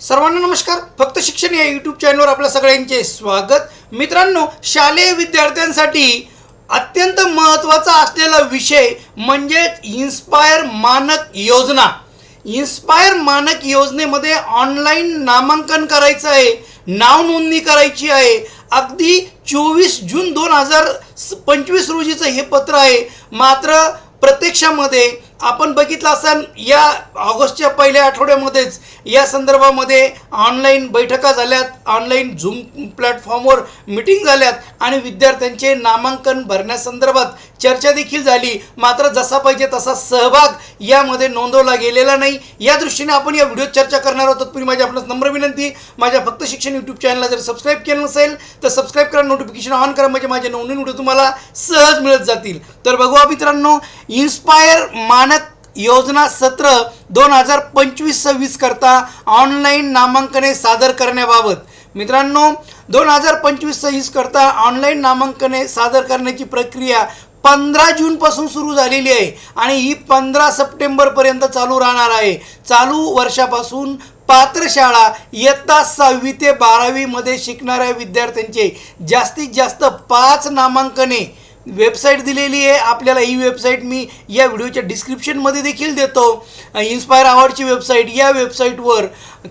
सर्वांना नमस्कार. फक्त शिक्षण या यूट्यूब चॅनलवर आपल्या सगळ्यांचे स्वागत. मित्रांनो शालेय विद्यार्थ्यांसाठी अत्यंत महत्त्वाचा असलेला विषय म्हणजे इन्स्पायर मानक योजना. इन्स्पायर मानक योजनेमध्ये ऑनलाईन नामांकन करायचं आहे नाव नोंदणी करायची आहे. अगदी चोवीस जून दोन हजार पंचवीस रोजीचं हे पत्र आहे. मात्र प्रत्यक्षामध्ये आपण बघितलं असाल या ऑगस्टच्या पहिल्या आठवड्यामध्येच या संदर्भामध्ये ऑनलाईन बैठका झाल्यात ऑनलाईन झूम प्लॅटफॉर्मवर मिटिंग झाल्यात आणि विद्यार्थ्यांचे नामांकन भरण्यासंदर्भात चर्चा देखील झाली. मात्र जसा पाहिजे तसा सहभाग यामध्ये नोंदवला गेलेला नाही. या दृष्टीने आपण या व्हिडिओ चर्चा करणार आहोत. तत्पूर्वी माझी आपणास नम्र विनंती माझ्या फक्त शिक्षण यूट्यूब चॅनलला जर सबस्क्राईब केलं नसेल तर सबस्क्राईब करा नोटिफिकेशन ऑन करा म्हणजे माझे नवनवीन व्हिडिओ तुम्हाला सहज मिळत जातील. तर बघूया मित्रांनो इन्स्पायर मानक योजना सत्र दोन हजार पंचवीस सव्वीस करता ऑनलाईन नामांकने सादर करण्याबाबत. मित्रांनो दोन हजार पंचवीस सव्वीस करता ऑनलाईन नामांकने सादर करण्याची प्रक्रिया पंधरा जूनपासून सुरू झालेली आहे आणि ही पंधरा सप्टेंबरपर्यंत चालू राहणार आहे. चालू वर्षापासून पात्र शाळा इयत्ता सहावी ते बारावीमध्ये शिकणाऱ्या विद्यार्थ्यांचे जास्तीत जास्त पाच नामांकने वेबसाईट दिलेली आहे. आपल्याला ही वेबसाईट मी या व्हिडिओच्या डिस्क्रिप्शनमध्ये देखील देतो. इन्स्पायर अवॉर्डची वेबसाईट या वेबसाईटवर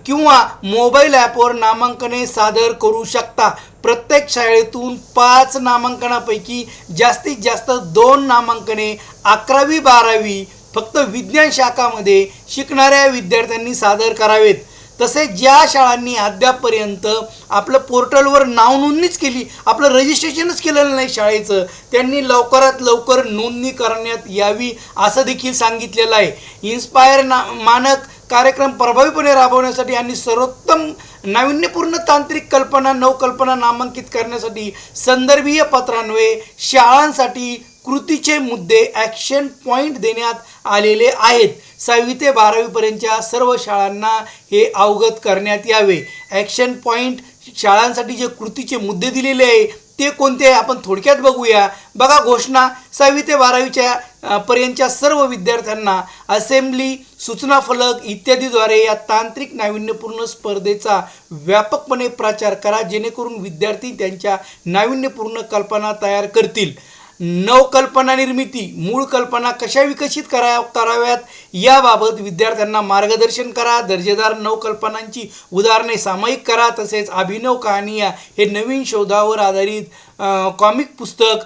किंवा मोबाईल ॲपवर नामांकने सादर करू शकता. प्रत्येक शाळेतून पाच नामांकनापैकी जास्तीत जास्त दोन नामांकने अकरावी बारावी फक्त विज्ञान शाखामध्ये शिकणाऱ्या विद्यार्थ्यांनी सादर करावेत. तसेच ज्या शाळांनी अद्यापपर्यंत आपलं पोर्टलवर नाव नोंदणीच केली आपलं रजिस्ट्रेशनच केलेलं नाही शाळेचं त्यांनी लवकरात लवकर नोंदणी करण्यात यावी असं देखील सांगितलेलं आहे. इन्स्पायर ना मानक कार्यक्रम प्रभावीपणे राबवण्यासाठी आणि सर्वोत्तम नाविन्यपूर्ण तांत्रिक कल्पना नवकल्पना नामांकित करण्यासाठी संदर्भीय पत्रान्वये शाळांसाठी कृतीचे मुद्दे ॲक्शन पॉईंट देण्यात आलेले आहेत. सहावी ते बारावीपर्यंतच्या सर्व शाळांना हे अवगत करण्यात यावे. ॲक्शन पॉईंट शाळांसाठी जे कृतीचे मुद्दे दिलेले आहे ते कोणते आहे? आपण थोडक्यात बघूया. बघा घोषणा सहावी ते बारावीच्या पर्यंतच्या सर्व विद्यार्थ्यांना असेंब्ली सूचना फलक इत्यादीद्वारे या तांत्रिक नाविन्यपूर्ण स्पर्धेचा व्यापकपणे प्रचार करा जेणेकरून विद्यार्थी त्यांच्या नाविन्यपूर्ण कल्पना तयार करतील. नवकल्पना निर्मिती मूळ कल्पना कशा विकसित करा कराव्यात? याबाबत विद्यार्थ्यांना मार्गदर्शन करा दर्जेदार नवकल्पनांची उदाहरणे सामायिक करा तसेच अभिनव कहाणी हे नवीन शोधावर आधारित कॉमिक पुस्तक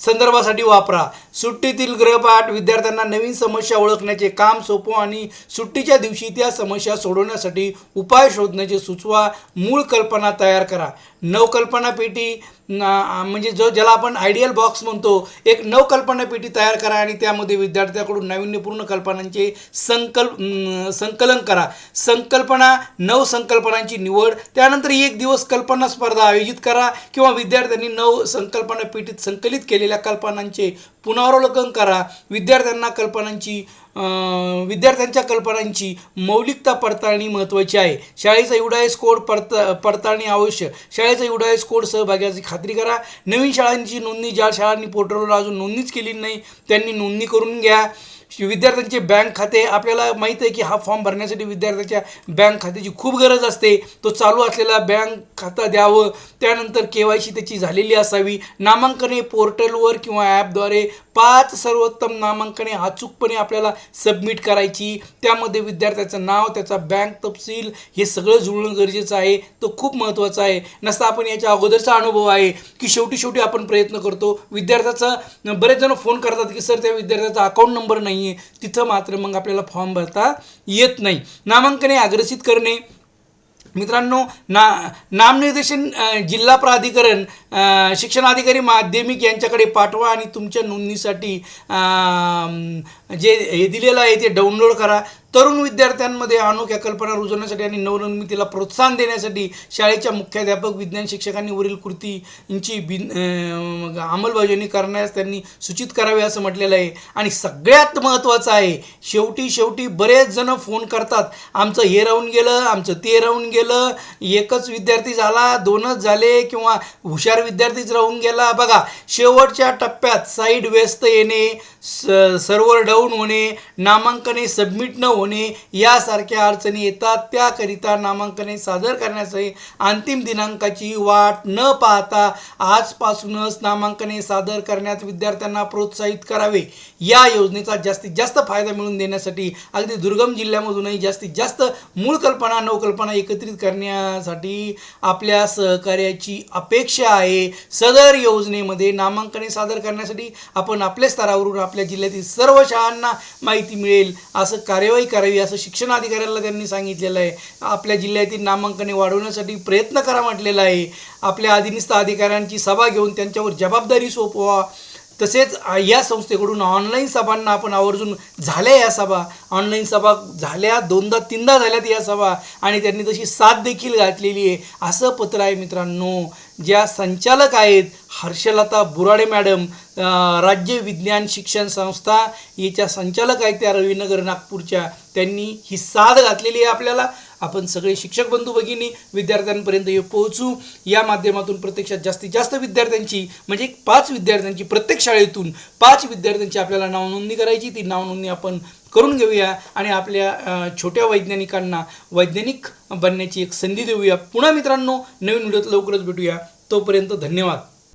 संदर्भासाठी वापरा. सुट्टीतील गृहपाठ विद्यार्थ्यांना नवीन समस्या ओळखण्याचे काम सोपं आणि सुट्टीच्या दिवशी त्या समस्या सोडवण्यासाठी उपाय शोधण्याचे सुचवा. मूळ कल्पना तयार करा. नवकल्पना पेटी म्हणजे जो ज्याला आपण आयडियल बॉक्स म्हणतो एक नवकल्पना पेटी तयार करा आणि त्यामध्ये विद्यार्थ्याकडून नाविन्यपूर्ण कल्पनांचे संकल्प संकलन करा. संकल्पना नवसंकल्पनांची निवड त्यानंतर एक दिवस कल्पना स्पर्धा आयोजित करा. किंवा विद्यार्थ्यांनी नव संकल्पना पेटीत संकलित केलेल्या कल्पनांचे पुनरावलोकन करा. विद्यार्थ्यांना कल्पनांची विद्यार्थ्यांच्या कल्पनांची मौलिकता पडताळणी महत्त्वाची आहे. शाळेचा युडायस कोड पडता पडताळणी आवश्यक. शाळेचा युडायस कोड सहभागाची खात्री करा. नवीन शाळांची नोंदणी ज्या शाळांनी पोर्टलवर अजून नोंदणीच केली नाही त्यांनी नोंदणी करून घ्या. विद्यार्थ्यांचे बँक खाते आपल्याला माहीत आहे की हा फॉर्म भरण्यासाठी विद्यार्थ्याच्या बँक खात्याची खूप गरज असते. तो चालू असलेला बँक खाता द्यावं. त्यानंतर के वाय सी त्याची झालेली असावी. नामांकने पोर्टलवर किंवा ॲपद्वारे पाच सर्वोत्तम नामांकने अचूकपणे आपल्याला सबमिट करायची. त्यामध्ये विद्यार्थ्याचं नाव त्याचा बँक तपशील हे सगळं जुळणं गरजेचं आहे. तो खूप महत्त्वाचा आहे. नसता आपण याच्या अगोदरचा अनुभव आहे की शेवटी शेवटी आपण प्रयत्न करतो. विद्यार्थ्याचा बरेच जण फोन करतात की सर त्या विद्यार्थ्याचा अकाउंट नंबर नाही आहे तिथं मात्र मग आपल्याला फॉर्म भरता येत नाही. नामांकने अग्रसित करणे. मित्रांनो ना नामनिर्देशन जिल्हा प्राधिकरण शिक्षणाधिकारी माध्यमिक यांच्याकडे पाठवा आणि तुमच्या नोंदणीसाठी जे हे दिलेलं आहे ते डाउनलोड करा. तरुण विद्यार्थ्यांमध्ये अनोख्या कल्पना रुजवण्यासाठी आणि नवनिर्मितीला प्रोत्साहन देण्यासाठी शाळेच्या मुख्याध्यापक विज्ञान शिक्षकांनी वरील कृतींची बिन अंमलबजावणी करण्यास त्यांनी सूचित करावे असं म्हटलेलं आहे. आणि सगळ्यात महत्त्वाचं आहे शेवटी शेवटी बरेच जण फोन करतात. आमचं हे राहून गेलं आमचं ते राहून गेलं एकच विद्यार्थी झाला दोनच झाले किंवा हुशार विद्यार्थीच राहून गेला. बघा शेवटच्या टप्प्यात साईड व्यस्त येणे स सर्व्हर डाऊन होणे नामांकने सबमिट न होणे होणे यासारख्या अडचणी येतात. त्याकरिता नामांकने सादर करण्यासाठी अंतिम दिनांकाची वाट न पाहता आजपासूनच नामांकने सादर करण्यात विद्यार्थ्यांना प्रोत्साहित करावे. या योजनेचा जास्तीत जास्त फायदा मिळवून देण्यासाठी अगदी दुर्गम जिल्ह्यामधूनही जास्तीत जास्त मूळ कल्पना नवकल्पना एकत्रित करण्यासाठी आपल्या सहकार्याची अपेक्षा आहे. सदर योजनेमध्ये नामांकने सादर करण्यासाठी आपण आपल्या स्तरावरून आपल्या जिल्ह्यातील सर्व शाळांना माहिती मिळेल. असं कार्यवाही करावी असं शिक्षण अधिकाऱ्याला त्यांनी सांगितलेलं आहे. आपल्या जिल्ह्यातील नामांकने वाढवण्यासाठी प्रयत्न करा म्हटलेला आहे. आपल्या अधीनस्थ अधिकाऱ्यांची सभा घेऊन त्यांच्यावर जबाबदारी सोपवा. तसेच या संस्थेकडून ऑनलाईन सभांना आपण आवर्जून झाल्या या सभा. ऑनलाईन सभा झाल्या दोनदा तीनदा झाल्यात या सभा. आणि त्यांनी तशी साथ देखील घातलेली आहे. असं पत्र आहे मित्रांनो. ज्या संचालक आहेत हर्षलता बुराडे मॅडम राज्य विज्ञान शिक्षण संस्था याच्या संचालक आहेत त्या रवीनगर नागपूरच्या. त्यांनी ही साथ घातलेली आहे आपल्याला. आपण सगळे शिक्षक बंधू भगिनी विद्यार्थ्यांपर्यंत हे पोहोचू. या माध्यमातून प्रत्यक्षात जास्तीत जास्त विद्यार्थ्यांची म्हणजे पाच विद्यार्थ्यांची प्रत्येक शाळेतून पाच विद्यार्थ्यांची आपल्याला नावनोंदणी करायची. ती नावनोंदणी आपण करून घेऊया आणि आपल्या छोट्या वैज्ञानिकांना वैज्ञानिक बनण्याची एक संधी देऊया. पुन्हा मित्रांनो नवीन व्हिडिओत लवकरच भेटूया. तोपर्यंत धन्यवाद.